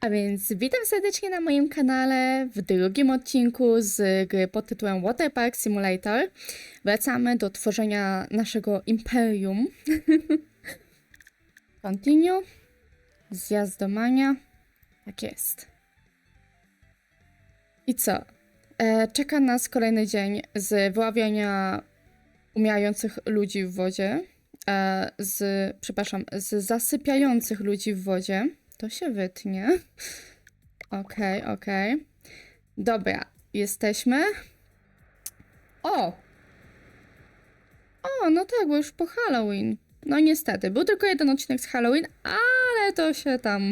A więc witam serdecznie na moim kanale w drugim odcinku z gry pod tytułem Water Park Simulator. Wracamy do tworzenia naszego imperium. Continue. Zjazd do Mania. Tak jest. I co? E, czeka nas kolejny dzień z wyławiania umierających ludzi w wodzie. E, z, przepraszam, z zasypiających ludzi w wodzie. To się wytnie. Okej, okej. Dobra, jesteśmy. O! O, no tak, bo już po Halloween. No niestety, był tylko jeden odcinek z Halloween, ale to się tam.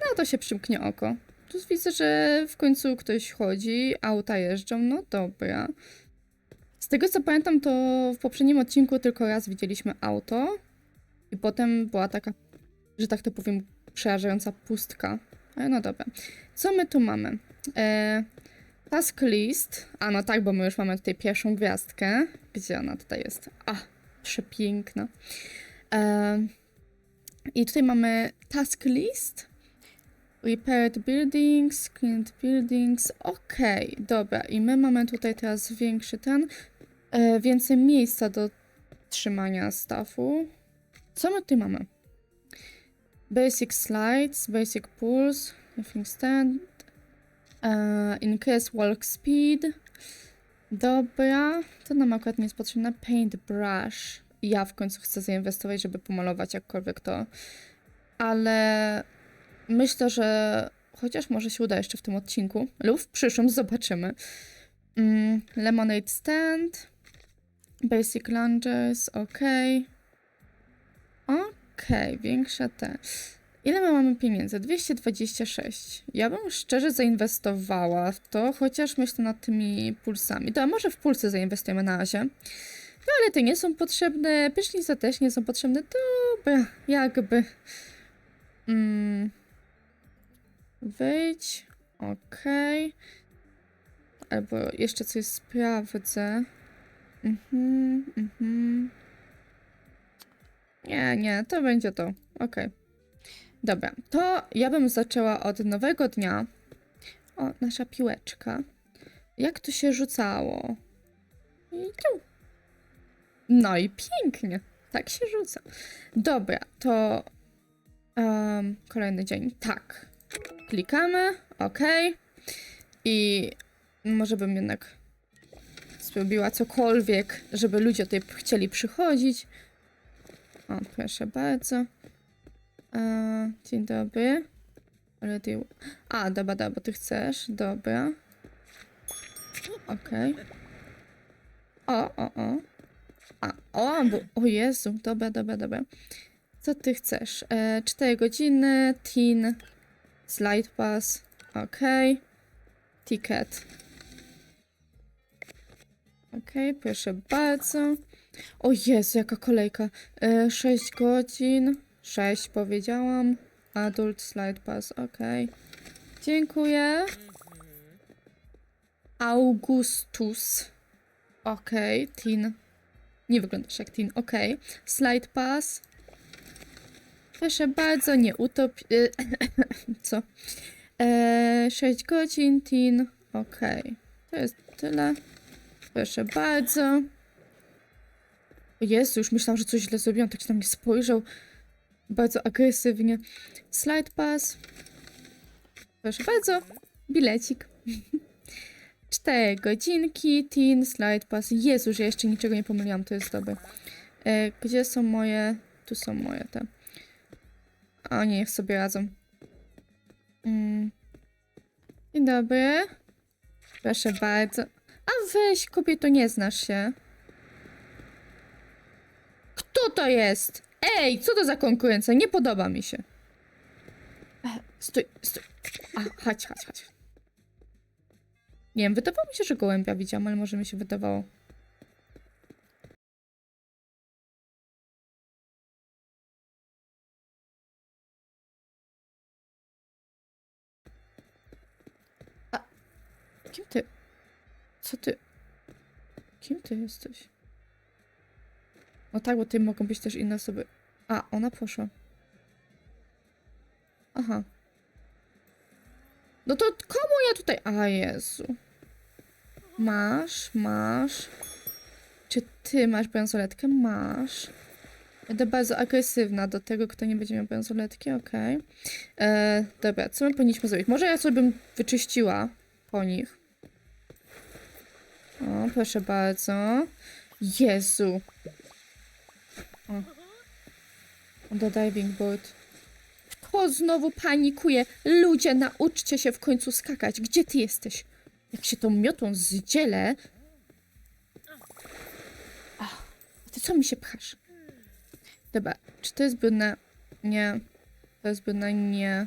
No to się przymknie oko. Tu widzę, że w końcu ktoś chodzi, auta jeżdżą, no dobra. Z tego co pamiętam, to w poprzednim odcinku tylko raz widzieliśmy auto i potem była taka, że tak to powiem, przerażająca pustka. Ale no dobra. Co my tu mamy? E, task list. A no tak, bo my już mamy tutaj pierwszą gwiazdkę. Gdzie ona tutaj jest? A, przepiękna. E, I tutaj mamy task list. Repaired buildings, cleaned buildings. Okej, dobra. I my mamy tutaj teraz większy ten, e, więcej miejsca do trzymania staffu. Co my tutaj mamy? Basic slides, basic pulls, nothing stand, uh, increase walk speed. Dobra, to nam akurat nie jest potrzebne. Paintbrush. Ja w końcu chcę zainwestować, żeby pomalować jakkolwiek to. Ale myślę, że chociaż może się uda jeszcze w tym odcinku, lub w przyszłym zobaczymy. Mm, lemonade stand. Basic lunges, ok. Okej, większe te. Ile my mamy pieniędzy? 226. Ja bym szczerze zainwestowała w to, chociaż myślę nad tymi pulsami. To może w pulsy zainwestujemy na razie. No ale te nie są potrzebne, prysznice też nie są potrzebne. Dobra, jakby. Mm. Wyjdź. Okej. Albo jeszcze coś sprawdzę. Mhm, mhm. Nie, nie, to będzie to. Okej. Dobra, to ja bym zaczęła od nowego dnia. O, nasza piłeczka. Jak to się rzucało? I tu. No i pięknie. Tak się rzuca. Dobra, to em, kolejny dzień. Tak. Klikamy. OK. I może bym jednak zrobiła cokolwiek, żeby ludzie tutaj chcieli przychodzić. O, proszę bardzo. E, dzień dobry. Ty... A, dobra, dobra, ty chcesz. Dobra. Okej. O, o, o. A, o, bo... O Jezu, dobra, dobra, dobra. Co ty chcesz? E, 4 godziny, teen, slide pass, okej. Ticket. Okej, proszę bardzo. O Jezu, jaka kolejka. E, 6 godzin. 6 powiedziałam. Adult slide pass, ok. Dziękuję. Augustus. Ok, teen. Nie wyglądasz jak teen, ok. Slide pass. Proszę bardzo, nie utop... y, Co? E, 6 godzin, teen. Ok. To jest tyle. Proszę bardzo. Jezu, już myślałam, że coś źle zrobiłam, tak się na mnie spojrzał. Bardzo agresywnie. Slide pass. Proszę bardzo. Bilecik. Cztery godzinki. Teen, slide pass. Jezu, że jeszcze niczego nie pomyliłam, to jest dobre. E, gdzie są moje... Tu są moje te. A nie, niech sobie radzą. Mm. Dzień dobry. Proszę bardzo. A weź, kobieto, nie znasz się. Kto to jest? Ej, co to za konkurencja? Nie podoba mi się. Stój, stój. A, chodź, chodź, chodź. Nie wiem, wydawało mi się, że gołębia widziałam, ale może mi się wydawało. A, kim ty? Co ty? Kim ty jesteś? No tak, bo tutaj mogą być też inne osoby. A, ona poszła. Aha. No to komu ja tutaj... A, Jezu. Masz, masz. Czy ty masz bransoletkę? Masz. Będę bardzo agresywna do tego, kto nie będzie miał bransoletki, okej. E, Dobra, co my powinniśmy zrobić? Może ja sobie bym wyczyściła po nich. O, proszę bardzo. Jezu. O. The diving board. Kto znowu panikuje? Ludzie, nauczcie się w końcu skakać. Gdzie ty jesteś? Jak się tą miotą zdzielę... Ach, ty co mi się pchasz? Dobra, czy to jest brudne? Nie. To jest brudne? Nie.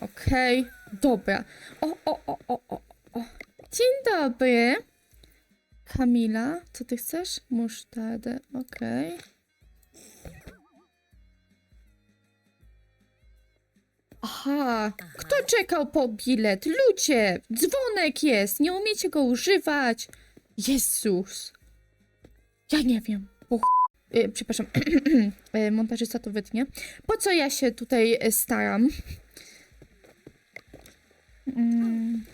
Okej, dobra. O, o, o, o, o, o. Dzień dobry. Kamila, co ty chcesz? Musztardę, okej. Aha, kto czekał po bilet? Ludzie, dzwonek jest, nie umiecie go używać. Jezus. Ja nie wiem. Po e, przepraszam, e, montażysta to wytnie. Po co ja się tutaj e, staram? Mm.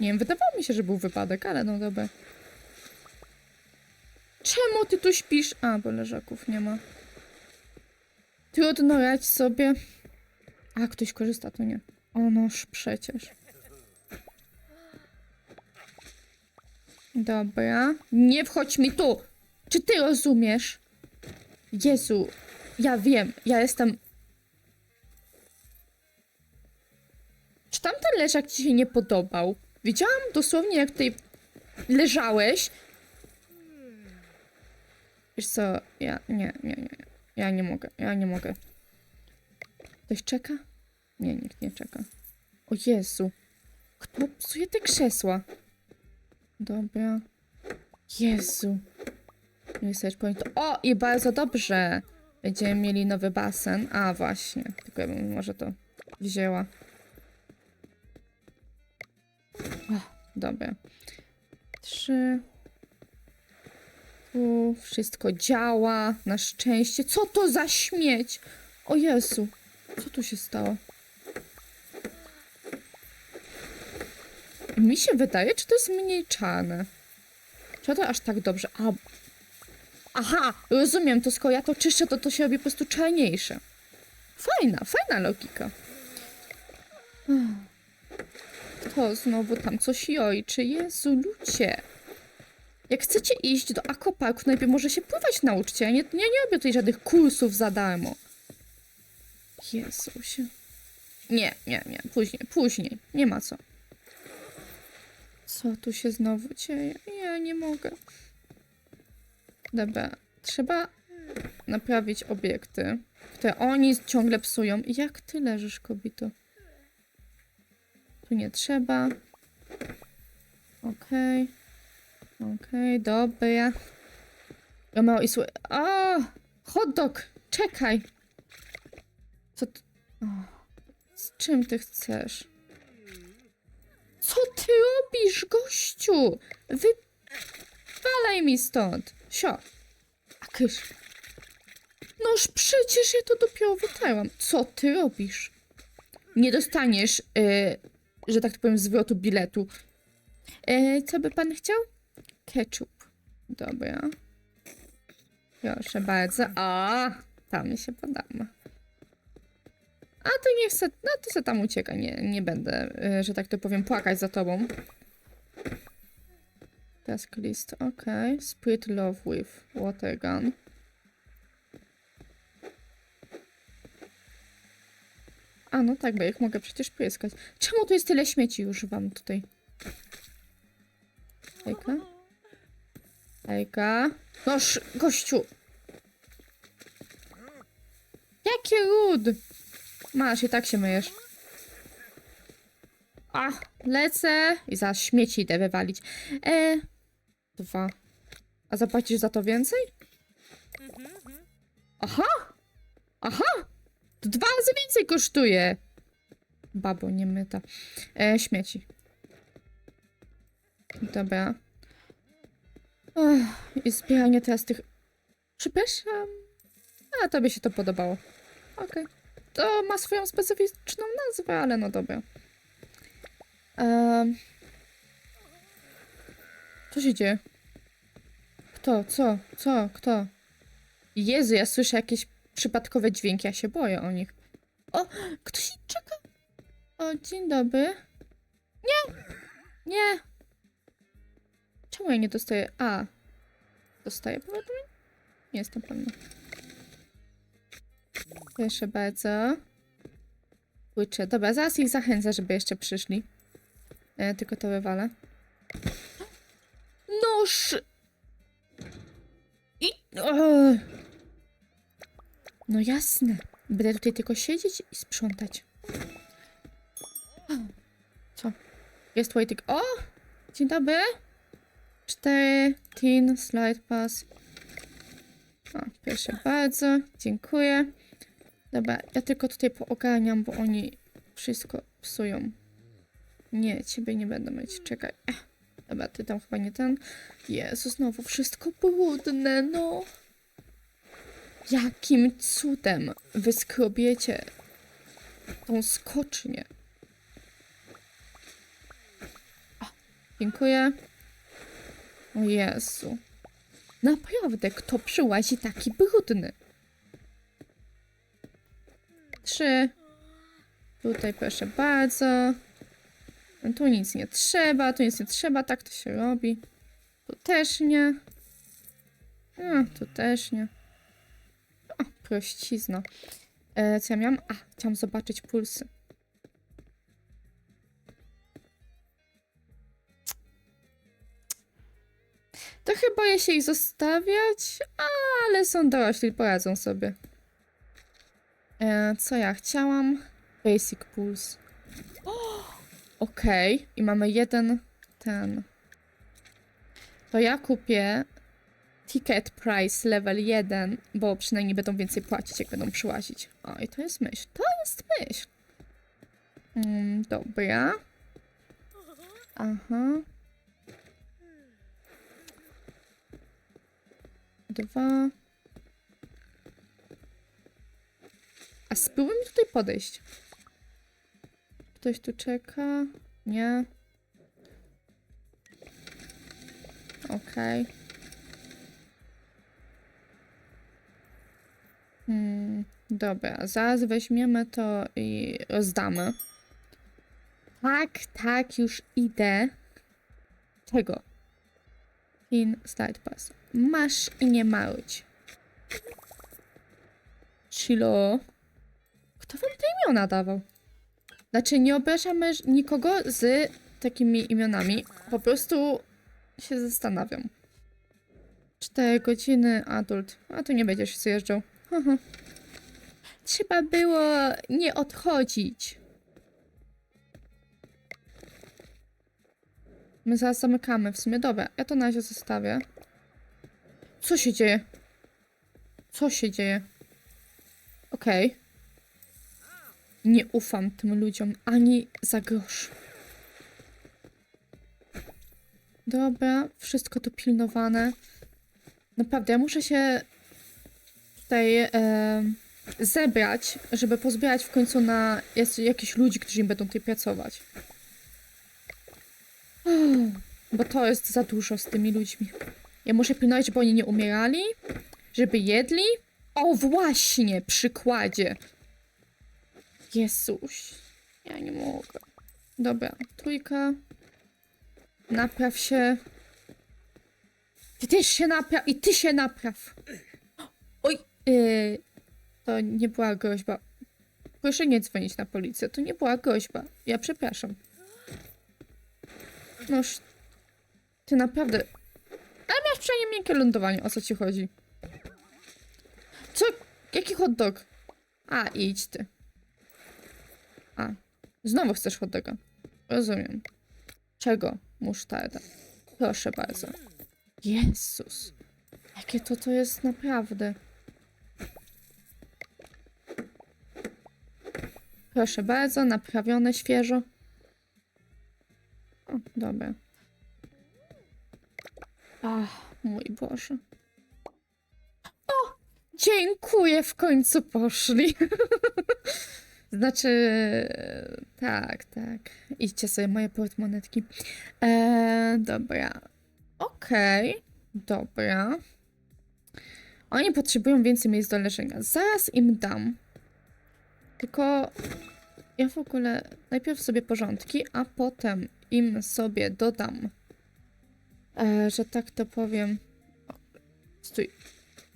Nie wiem, wydawało mi się, że był wypadek, ale no dobra. Czemu ty tu śpisz? A, bo leżaków nie ma. Trudno radź sobie. A, ktoś korzysta, to nie. O noż, przecież. Dobra. Nie wchodź mi tu! Czy ty rozumiesz? Jezu, ja wiem, ja jestem... Czy tamten leżak ci się nie podobał? Widziałam dosłownie, jak tutaj leżałeś. Wiesz co, ja... Nie, nie, nie. Ja nie mogę, ja nie mogę. Ktoś czeka? Nie, nikt nie czeka. O Jezu. Kto psuje te krzesła? Dobra. Jezu. Research point. O, i bardzo dobrze. Będziemy mieli nowy basen. A, właśnie. Tylko ja bym może to wzięła. O, dobra. Trzy. Wszystko działa. Na szczęście. Co to za śmieć? O Jezu. Co tu się stało? Mi się wydaje, czy to jest mniej czarne. Czy to aż tak dobrze? A... Aha, rozumiem, to skoro ja to czyszczę, to to się robi po prostu czarniejsze. Fajna, fajna logika. Kto znowu tam coś jojczy? Jezu, ludzie. Jak chcecie iść do aquaparku, najpierw może się pływać nauczcie. Ja nie, ja nie robię tutaj żadnych kursów za darmo. Jezusie. Nie, nie, nie. Później, później. Nie ma co. Co tu się znowu dzieje? Ja nie mogę. Dobra, trzeba naprawić obiekty, które oni ciągle psują. Jak ty leżysz, kobito? Tu nie trzeba. Okej. Okej, dobra. Romeo i Sły... O! Hot dog! Czekaj! Co ty... O, z czym ty chcesz? Co ty robisz, gościu? Wypalaj mi stąd. Sio. A kysz. Noż przecież ja to dopiero wytarłam. Co ty robisz? Nie dostaniesz, y, że tak powiem, zwrotu biletu. Y, co by pan chciał? Ketchup. Dobra. Proszę bardzo. To mi się podoba. A to niech se, no to se tam ucieka. Nie, nie będę, y, że tak to powiem, płakać za tobą. Task list, ok. Split love with water gun. A, no tak, bo ich mogę przecież pryskać. Czemu tu jest tyle śmieci już wam tutaj? Ejka? Ejka? Noż, gościu! Jakie ród! Masz, i tak się myjesz. A, lecę i za śmieci idę wywalić. E, dwa. A zapłacisz za to więcej? Aha! Aha! To dwa razy więcej kosztuje. Babo, nie myta. E, śmieci. Dobra. I zbieranie teraz tych... Przepraszam. A, tobie się to podobało. Okej. to ma swoją specyficzną nazwę, ale no dobra. Um, co się dzieje? Kto? Co? Co? Kto? Jezu, ja słyszę jakieś przypadkowe dźwięki, ja się boję o nich. O, ktoś czeka. O, dzień dobry. Nie! Nie! Czemu ja nie dostaję? A. Dostaję powiadomień? Nie jestem pewna. Proszę bardzo. Kurczę, dobra, zaraz ich zachęcę, żeby jeszcze przyszli. E, tylko to wywalę. Noż! I... O! No jasne. Będę tutaj tylko siedzieć i sprzątać. Co? Jest waiting. O! Dzień dobry. 4, teen, slide pass. O, proszę bardzo. Dziękuję. Dobra, ja tylko tutaj pooganiam, bo oni wszystko psują. Nie, ciebie nie będę myć. Czekaj. Ech. Dobra, ty tam chyba nie ten. Jezu, znowu wszystko brudne, no. Jakim cudem wy skrobiecie tą skocznię? O, dziękuję. O Jezu. Naprawdę, kto przyłazi taki brudny? Trzy. Tutaj proszę bardzo. Tu nic nie trzeba, tu nic nie trzeba, tak to się robi. Tu też nie. Tu też nie. O, prościzno. E, co ja miałam? A, chciałam zobaczyć pulsy. Trochę boję się ich zostawiać, ale są dorośli, poradzą sobie. E, co ja chciałam? Basic Pulse. Okej, i mamy jeden ten. To ja kupię ticket price level 1, bo przynajmniej będą więcej płacić, jak będą przyłazić. O, i to jest myśl. To jest myśl. Mm, dobra. Aha. Dwa. A spróbuj mi tutaj podejść. Ktoś tu czeka? Nie. Okej. Hmm, dobra, zaraz weźmiemy to i rozdamy. Tak, tak, już idę. Czego? Pin slide pass. Masz i nie marudź. Chilo. Kto wam te imiona dawał? Znaczy, nie obrażamy nikogo z takimi imionami. Po prostu się zastanawiam. Cztery godziny, adult. A tu nie będziesz zjeżdżał. Trzeba było nie odchodzić. My zaraz zamykamy. W sumie dobra, ja to na razie zostawię. Co się dzieje? Co się dzieje? Okej. Nie ufam tym ludziom ani za grosz. Dobra, wszystko to pilnowane. Naprawdę, ja muszę się tutaj e, zebrać, żeby pozbierać w końcu na jest, jakichś ludzi, którzy będą tutaj pracować. Uff, Bo to jest za dużo z tymi ludźmi. Ja muszę pilnować, żeby oni nie umierali, żeby jedli. O, właśnie, przykładzie. Jezuś, ja nie mogę. Dobra, trójka. Napraw się. Ty też się napraw i ty się napraw. Oj, yy, to nie była groźba. Proszę nie dzwonić na policję, to nie była groźba. Ja przepraszam. Noż, ty naprawdę... Ale miałeś przynajmniej miękkie lądowanie, o co ci chodzi? Co? Jaki hot dog? A, idź ty. A, znowu chcesz hot doga. Rozumiem. Czego? Musztarda. Proszę bardzo. Jezus. Jakie to to jest naprawdę. Proszę bardzo, naprawione świeżo. O, dobra. Ach, mój Boże. O! Dziękuję, w końcu poszli. Znaczy, tak, tak. Idźcie sobie moje portmonetki. Eee, dobra. Okej, dobra. Oni potrzebują więcej miejsc do leżenia. Zaraz im dam. Tylko ja w ogóle najpierw sobie porządki, a potem im sobie dodam, e, że tak to powiem. Stój.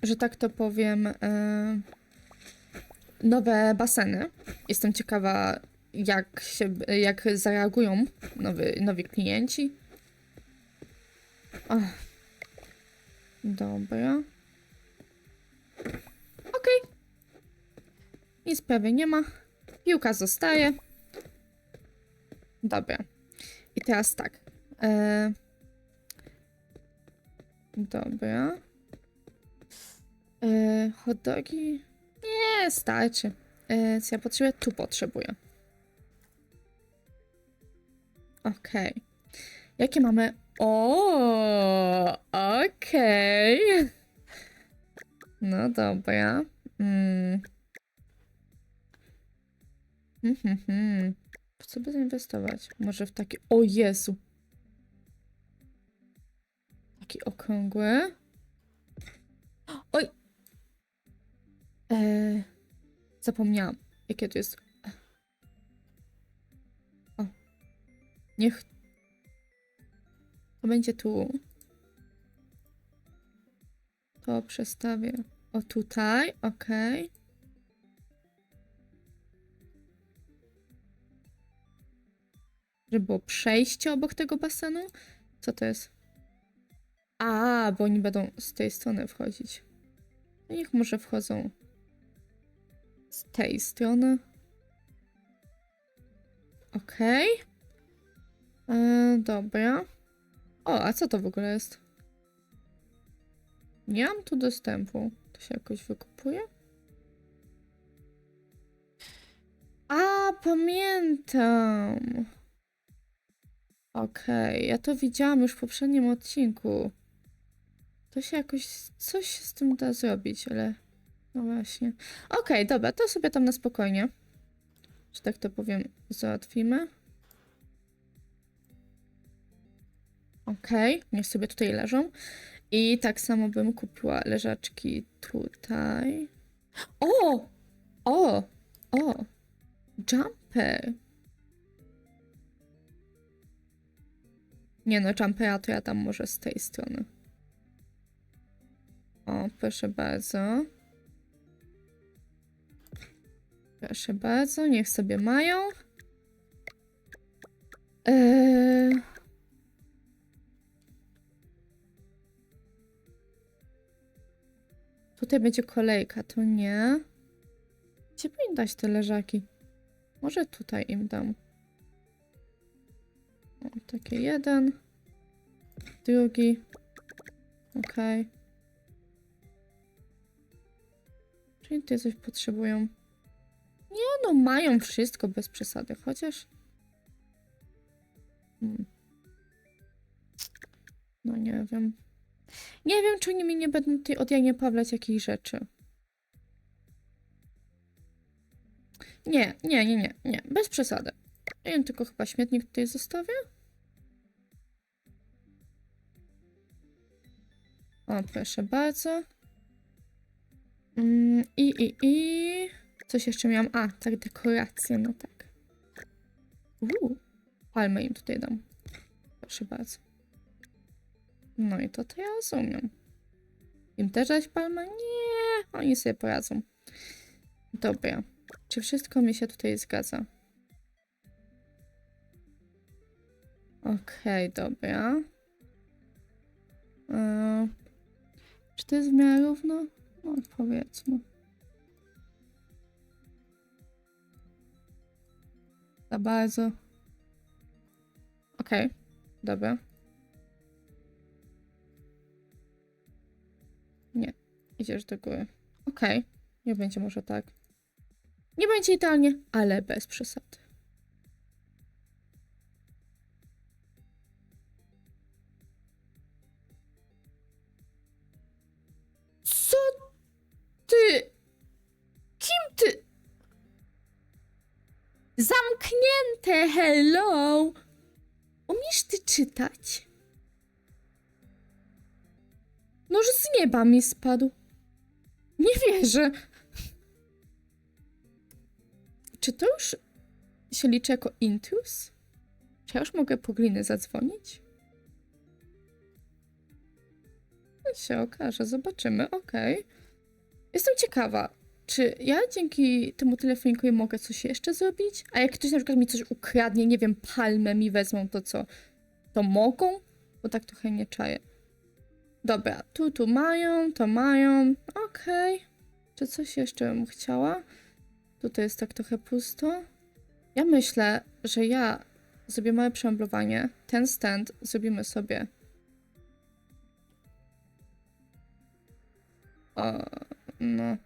Że tak to powiem. E, nowe baseny. Jestem ciekawa, jak się, jak zareagują nowy, nowi klienci. Dobra. Okej. Nic prawie nie ma. Piłka zostaje. Dobra. I teraz tak. E... Dobra. E... Hot? Nie, starczy. E... Co ja potrzebuję? Tu potrzebuję. Okej. Jakie mamy? O, okej. No dobra. Mm. Mhm, mhm. W co by zainwestować? Może w taki. O Jezu! Taki okrągły. Oj! Eee, zapomniałam, jakie to jest. O. Niech. To będzie tu. To przestawię. O tutaj, okej. Żeby było przejście obok tego basenu? Co to jest? A, bo oni będą z tej strony wchodzić. No Niech może wchodzą z tej strony. Okej. E, dobra. O, a co to w ogóle jest? Nie mam tu dostępu. To się jakoś wykupuje? A, pamiętam. Okej, ja to widziałam już w poprzednim odcinku. To się jakoś, coś się z tym da zrobić, ale no właśnie. Okej, dobra, to sobie tam na spokojnie, że tak to powiem, załatwimy. Okej, niech sobie tutaj leżą. I tak samo bym kupiła leżaczki tutaj. O! O! O! Jumper! Nie no, jumpera to ja tam może z tej strony. O, proszę bardzo. Proszę bardzo, niech sobie mają. Eee... Tutaj będzie kolejka, to nie. Gdzie powinien dać te leżaki? Może tutaj im dam. Takie jeden. Drugi. Okej. Czyli tutaj coś potrzebują. Nie no, mają wszystko bez przesady, chociaż... Hmm. No nie wiem. Nie wiem, czy oni mi nie będą tutaj od Janie Pawlać jakichś rzeczy. Nie, nie, nie, nie, nie. Bez przesady. Ja tylko chyba śmietnik tutaj zostawię. O, proszę bardzo. Mm, I, i, i... Coś jeszcze miałam. A, tak, dekoracje, no tak. Uuu, palmę im tutaj dam. Proszę bardzo. No i to to ja rozumiem. Im też dać palmę? Nie, oni sobie poradzą. Dobra. Czy wszystko mi się tutaj zgadza? Okej, dobra. E, czy to jest w miarę równo? No, powiedzmy. Za bardzo. Okej, dobra. Nie, idziesz do góry. Okej, nie będzie może tak. Nie będzie idealnie, ale bez przesady. Zamknięte, hello! Umiesz ty czytać? Noż z nieba mi spadł. Nie wierzę. Czy to już się liczy jako intrus? Czy ja już mogę po gliny zadzwonić? To się okaże, zobaczymy, okej. Jestem ciekawa, czy ja dzięki temu telefonikowi mogę coś jeszcze zrobić? A jak ktoś na przykład mi coś ukradnie, nie wiem, palmę mi wezmą, to co? To mogą? Bo tak trochę nie czaję. Dobra, tu, tu mają, to mają, okej. Czy coś jeszcze bym chciała? Tutaj jest tak trochę pusto. Ja myślę, że ja zrobię małe przemeblowanie. Ten stand zrobimy sobie. O, no.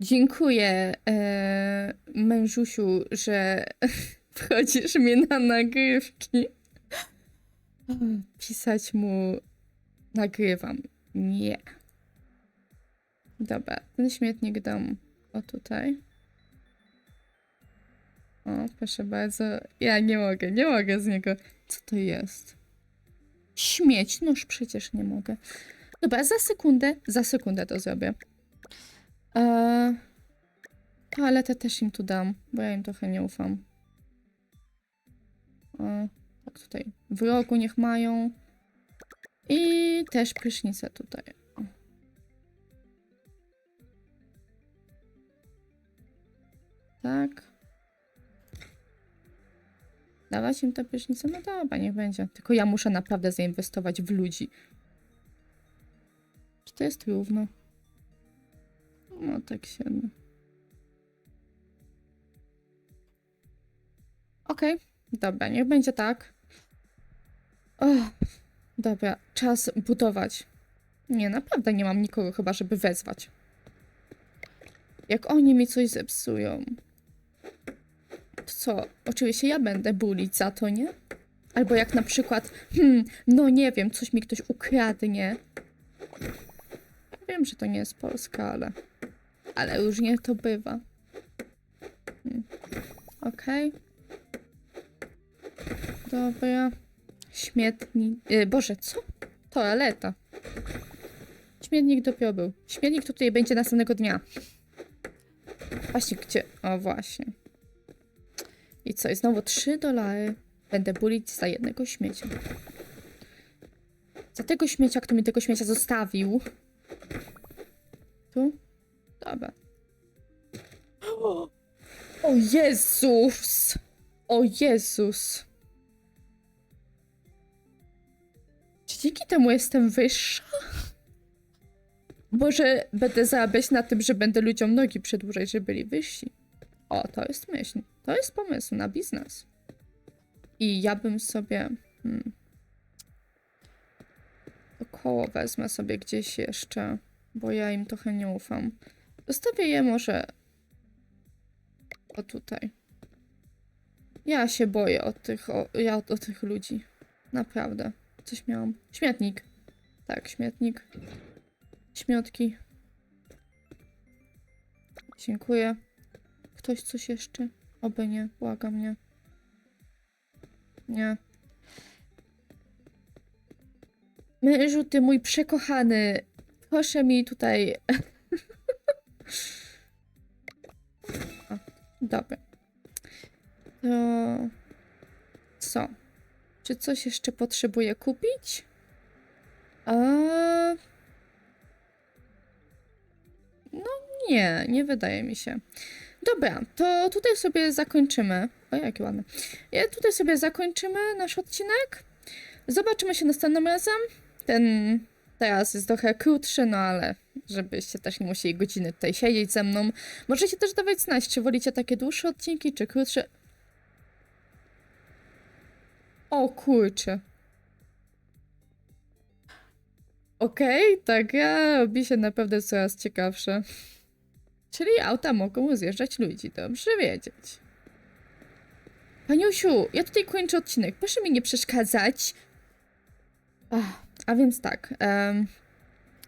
Dziękuję, e, mężusiu, że wchodzisz mnie na nagrywki. Pisać mu nagrywam. Nie. Dobra, ten śmietnik dam o tutaj. O, proszę bardzo. Ja nie mogę, nie mogę z niego. Co to jest? Śmieć, noż przecież nie mogę. Dobra, za sekundę, za sekundę to zrobię. Eee, toaletę też im tu dam, bo ja im trochę nie ufam. O, tak tutaj w rogu niech mają. I też prysznicę tutaj. Tak. Dawać im tę prysznicę? No dobra, niech będzie. Tylko ja muszę naprawdę zainwestować w ludzi. Czy to jest równo? No tak średnio. Okej, dobra, niech będzie tak. Dobra, czas budować. Nie, naprawdę nie mam nikogo chyba, żeby wezwać. Jak oni mi coś zepsują, to co? Oczywiście ja będę bulić za to, nie? Albo jak na przykład, hmm, no nie wiem, coś mi ktoś ukradnie. Wiem, że to nie jest Polska, ale. Ale różnie to bywa. Hmm. Okej. Dobra. Śmietnik. Y, Boże, co? Toaleta. Śmietnik dopiero był. Śmietnik to tutaj będzie następnego dnia. Właśnie gdzie? O, właśnie. I co? I znowu 3 dolary będę bulić za jednego śmiecia. Za tego śmiecia, kto mi tego śmiecia zostawił. Tu? Dobra. O Jezus! O Jezus! Czy dzięki temu jestem wyższa? Może będę zarabiać na tym, że będę ludziom nogi przedłużać, żeby byli wyżsi. O, to jest myśl. To jest pomysł na biznes. I ja bym sobie. Hmm, to koło wezmę sobie gdzieś jeszcze, bo ja im trochę nie ufam. Zostawię je może. O tutaj. Ja się boję o tych, o, ja o, o tych ludzi. Naprawdę. Coś miałam. Śmietnik. Tak, śmietnik. Śmiotki. Dziękuję. Ktoś coś jeszcze? Oby nie, błagam nie. Nie. Mężu, ty mój przekochany. Proszę mi tutaj. o, dobra. To co? Czy coś jeszcze potrzebuję kupić? A... No nie, nie wydaje mi się. Dobra, to tutaj sobie zakończymy. O, jakie ładne. Ja tutaj sobie zakończymy nasz odcinek. Zobaczymy się następnym razem. Ten teraz jest trochę krótszy, no ale żebyście też nie musieli godziny tutaj siedzieć ze mną. Możecie też dawać znać, czy wolicie takie dłuższe odcinki, czy krótsze. O kurczę. Okej, tak, ja robi się naprawdę coraz ciekawsze. Czyli auta mogą zjeżdżać ludzi, dobrze wiedzieć. Paniusiu, ja tutaj kończę odcinek, proszę mi nie przeszkadzać. Ach, a więc tak, em,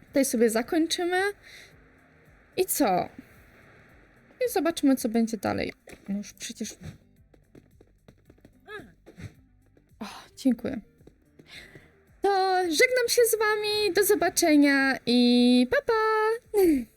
tutaj sobie zakończymy. I co? I zobaczymy, co będzie dalej. No już przecież. O, dziękuję. To żegnam się z wami. Do zobaczenia i pa pa!